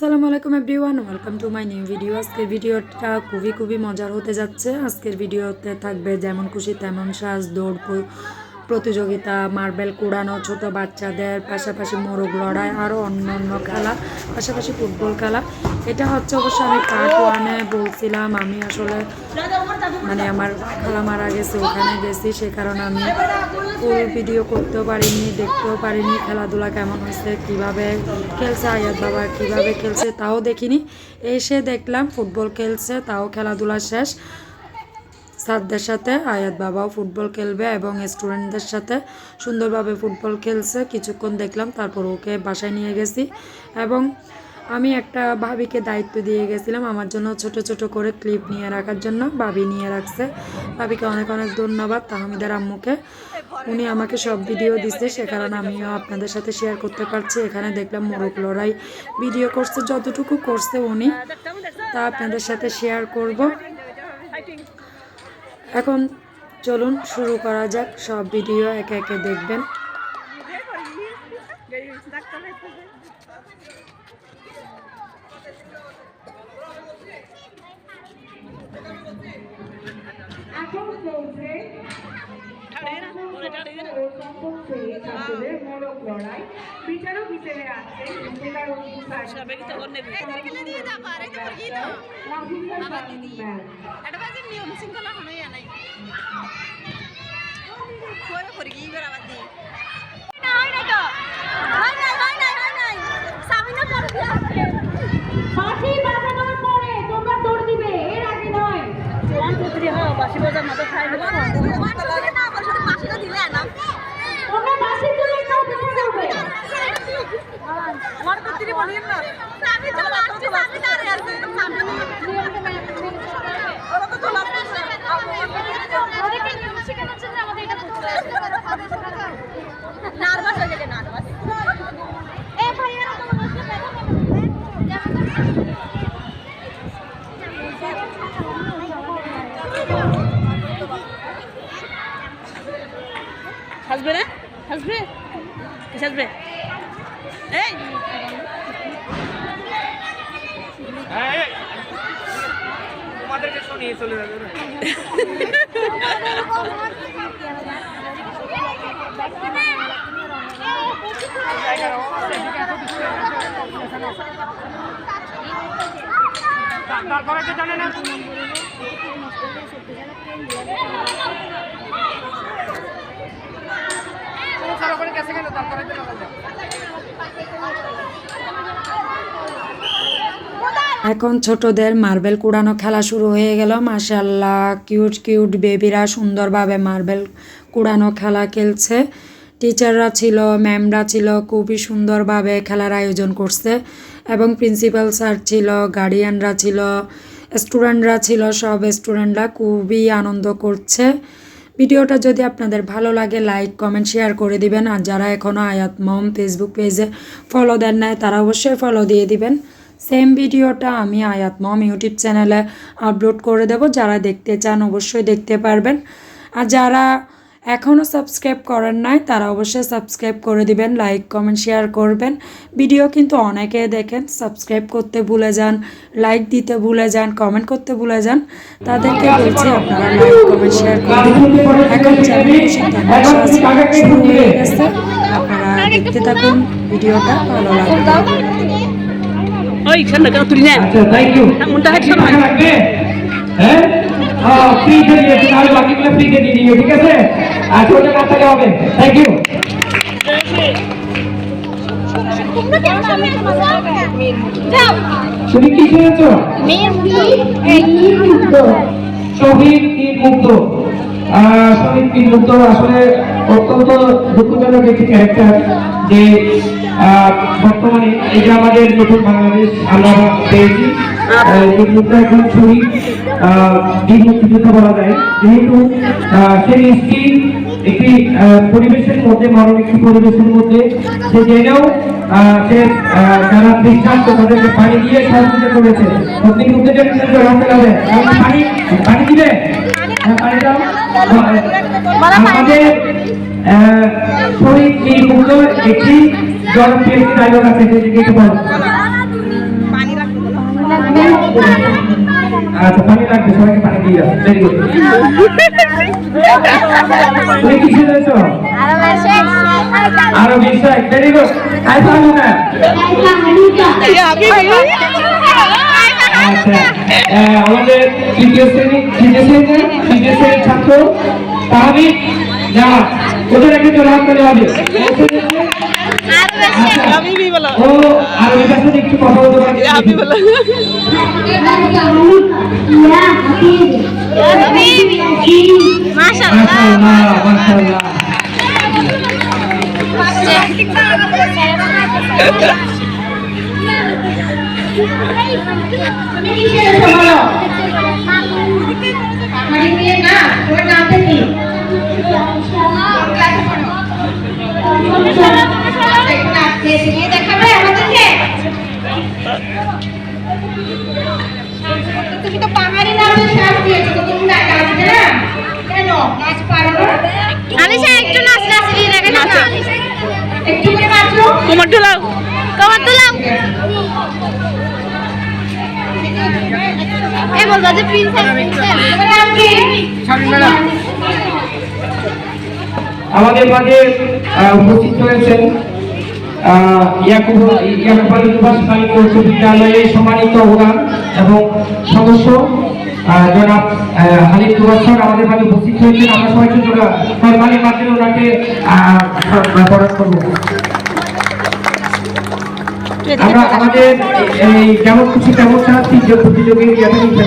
আসসালামু আলাইকুম everyone welcome to my new video আজকের ভিডিওটা খুবই খুবই মজার হতে যাচ্ছে। আজকের ভিডিওতে থাকবে যেমন খুশি, তেমন সাজ দৌড় প্রতিযোগিতা, মার্বেল কুড়ানো, ছোট বাচ্চাদের, পাশাপাশি মোরগ লড়াই আরও অন্য অন্য খেলা, পাশাপাশি ফুটবল খেলা। এটা হচ্ছে অবশ্য আমি পার্ট ওয়ানে বলছিলাম। আমি আসলে মানে আমার খেলা মারা গেছে, ওখানে গেছি, সে কারণে আমি ফুল ভিডিও করতেও পারিনি, দেখতেও পারিনি, খেলাধুলা কেমন হয়েছে, কীভাবে খেলছে, আয়াত বাবা কীভাবে খেলছে, তাও দেখিনি। এসে দেখলাম ফুটবল খেলছে, তাও খেলাধুলা শেষ। স্যারদের সাথে, আয়াত বাবাও ফুটবল খেলবে এবং স্টুডেন্টদের সাথে সুন্দরভাবে ফুটবল খেলছে। কিছুক্ষণ দেখলাম, তারপর ওকে বাসায় নিয়ে গেছি এবং আমি একটা ভাবিকে দায়িত্ব দিয়ে গেছিলাম আমার জন্য ছোট ছোট করে ক্লিপ নিয়ে রাখার জন্য, ভাবি নিয়ে রাখছে। ভাবিকে অনেক অনেক ধন্যবাদ, তাহমিদের আম্মুকে। উনি আমাকে সব ভিডিও দিচ্ছে, সে কারণে আমিও আপনাদের সাথে শেয়ার করতে পারছি। এখানে দেখলাম মোরগ লড়াই ভিডিও করছে, যতটুকু করছে উনি, তা আপনাদের সাথে শেয়ার করব। এখন চলুন শুরু করা যাক। সব ভিডিও একে একে দেখবেন এখন চলছে ও সম্পদ শ্রেণির ছাত্রদের মোরগ লড়াই বিচারক হিসেবে আছেন নিয়ম শৃঙ্খলা হনোই নাই করি করে আবার দি নাই নাই তো নাই নাই নাই নাই নাই নাই সামিনা পড়ে আসছে পাখি বাজানোর পরে তোমরা দৌড় দিবে এর আগে নয় ওয়ান টু থ্রি হ্যাঁ বাসি বাজার মতো খাই ওয়ান টু থ্রি না আমার সাথে বাসিটা দিলে না তোমরা বাসির জন্য কেউ পিছিয়ে যাবে ওয়ান টু থ্রি বলিয়েন না সামি চলে আসছে সামি দাঁড়ে আছে সামি ওরা তো চলে আসছে ওদেরকে নিয়ম শেখানোর জন্য আমাদের এটা করতে নার্ভাস হয়ে গেলে নার্ভাস এ ভাইয়া তোমার কাছে ব্যথা হাসবে না হাসবে কি হাসবে এই দাঁড় করাতে জানে না। সারা করে গেছে কেন? করাতে যায় এখন ছোটদের মার্বেল কুড়ানো খেলা শুরু হয়ে গেল। মাশাল্লাহ কিউট কিউট বেবিরা সুন্দরভাবে মার্বেল কুড়ানো খেলা খেলছে। টিচাররা ছিল, ম্যামরা ছিল, খুবই সুন্দরভাবে খেলার আয়োজন করছে এবং প্রিন্সিপাল স্যার ছিল, গার্ডিয়ানরা ছিল, স্টুডেন্টরা ছিল, সব স্টুডেন্টরা খুবই আনন্দ করছে। ভিডিওটা যদি আপনাদের ভালো লাগে, লাইক, কমেন্ট, শেয়ার করে দিবেন। আর যারা এখনও আয়াত মম ফেসবুক পেজে ফলো দেন নাই, তারা অবশ্যই ফলো দিয়ে দিবেন। সেম ভিডিওটা আমি আয়াত মম ইউটিউব চ্যানেলে আপলোড করে দেব। যারা দেখতে চান অবশ্যই দেখতে পারবেন। আর যারা এখনও সাবস্ক্রাইব করেন নাই, তারা অবশ্যই সাবস্ক্রাইব করে দিবেন লাইক কমেন্ট শেয়ার করবেন। ভিডিও কিন্তু অনেকে দেখেন সাবস্ক্রাইব করতে ভুলে যান লাইক দিতে ভুলে যান কমেন্ট করতে ভুলে যান। তাদেরকে বলছি আপনারা লাইক কমেন্ট শেয়ার করবেন এখন হয়ে গেছে। আপনারা দেখতে থাকুন ভিডিওটা ভালো লাগবে। ওই সামনে কেন তুলি নেন আচ্ছা মনটা হাঁটছে না হ্যাঁ হ্যাঁ ফ্রিতে দিয়েছি তাহলে বাকিগুলো ফ্রিতে দিয়ে দিও ঠিক আছে আর ছোটটা কাটতে হবে থ্যাংক ইউ তুমি কি শুনেছো শহীদ ঈদ মুক্ত শহীদ ঈদ মুক্ত আসলে অত্যন্ত দুঃখজনক একটি ক্যারেক্টার যে বর্তমানে এই যে আমাদের নতুন বাংলাদেশ আমরা পেয়েছি আহ, ঈদ এখন শহীদ আহ, মুক্তিযুদ্ধ বলা যায় যেহেতু আহ, সে একটি পরিবেশের মধ্যে একটি পরিবেশের মধ্যে সে সে তাদেরকে দিয়ে করেছে হ্যাঁ, আমাদের শহীদ এই মুক্ত একটি জনপ্রিয় ডায়লগ আছে যেটি বলো আচ্ছা পানি লাগবে, সবাইকে পানি দিয়ে যাও ভেরি গুড তুমি কি শিখেছো আরও বিশ্বাস ভেরি গুড আই পারব না আমাদের তৃতীয় শ্রেণি, তৃতীয় শ্রেণীতে তৃতীয় শ্রেণির ছাত্র তাহলে জামা ওদের একটা চলে হাত করে হবে ও আর ওই কাছে একটু কথা বলতে পারি। মাশাআল্লাহ মাশাআল্লাহ ছেড়েছো বলো আমার মেয়ে না তোমার নামটা কি? এই বলব যে প্রিন্সেস আমাদের মাঝে উপস্থিত হয়েছেন বিদ্যালয়ের সম্মানিত অবদান এবং সদস্য জনাব আহ, হালিদ আমাদের মাঝে উপস্থিত হয়েছেন আমরা সবাই মাধ্যমে ওনাকে বরণ করব। আমরা আমাদের এই যেমন খুশি তেমন ছাড়া তৃতীয় প্রতিযোগীর ইয়াতে নিতে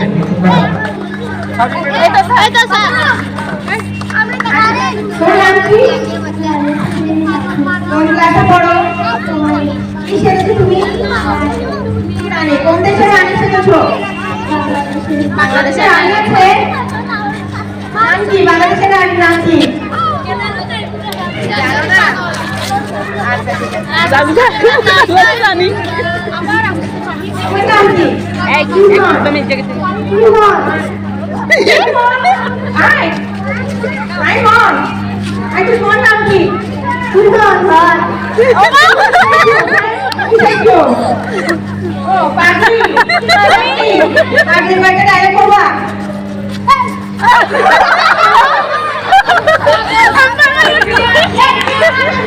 তো এই তো স্যার তোমার নাম কি কোন ক্লাসে পড়ো কি শিখেছো তুমি রানী কোন দেশের রানী শিখেছো বাংলাদেশের রানী আছে নাম কি বাংলাদেশের রানীর নাম কি জানো না তোমার নাম কি ইমন। ইমন। আয় আয় আয় তো তোমার নাম কি ইমন ভাই কিসেছো ও পাখি পাখি পাখির বাচ্চা ডায়লগ করবা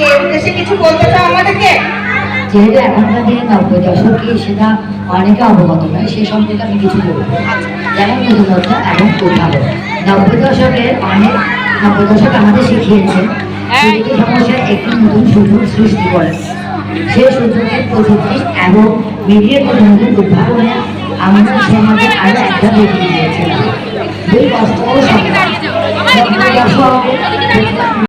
এই উদ্দেশ্যে কিছু বলতে চাও আমাদেরকে যেহেতু এখনকার দিনে নব্বই দশকে সেটা অনেকে অবগত নয় সে সম্পর্কে আমি কিছু বলব যেমন প্রতিবদ্ধতা এবং উদ্ভাবন নব্বই দশকের অনেক নব্বই দশক আমাদের শিখিয়েছে প্রতিটি সমস্যার একটি নতুন সুযোগ সৃষ্টি করে। সেই সুযোগের প্রযুক্তি এবং মিডিয়ার প্রধানদের উদ্ভাবনে আমাদের সমাজে আরও একটা বেশি দিয়েছিলাম দুই